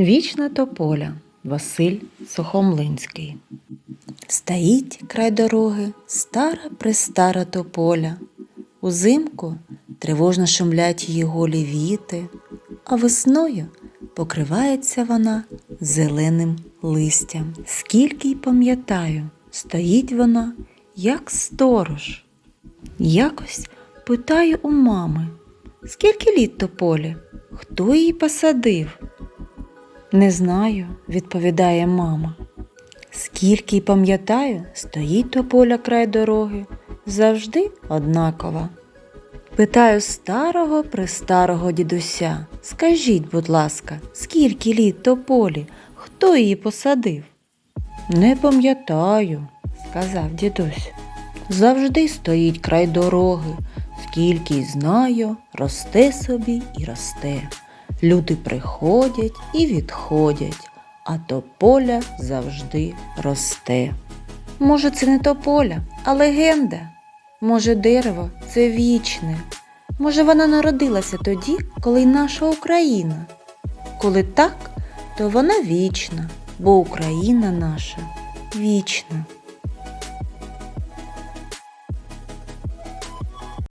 Вічна тополя Василь Сухомлинський. Стоїть край дороги стара престара тополя. Узимку тривожно шумлять її голі віти, а весною покривається вона зеленим листям. Скільки й пам'ятаю, стоїть вона, як сторож. Якось питаю у мами, скільки літ тополі? Хто її посадив? Не знаю, відповідає мама. Скільки й пам'ятаю, стоїть тополя край дороги, завжди однакова. Питаю старого престарого дідуся, скажіть, будь ласка, скільки літ тополі, хто її посадив? Не пам'ятаю, сказав дідусь. Завжди стоїть край дороги, скільки й знаю, росте собі і росте. Люди приходять і відходять, а тополя завжди росте. Може, це не тополя, а легенда. Може, дерево це вічне. Може, вона народилася тоді, коли й наша Україна. Коли так, то вона вічна, бо Україна наша вічна.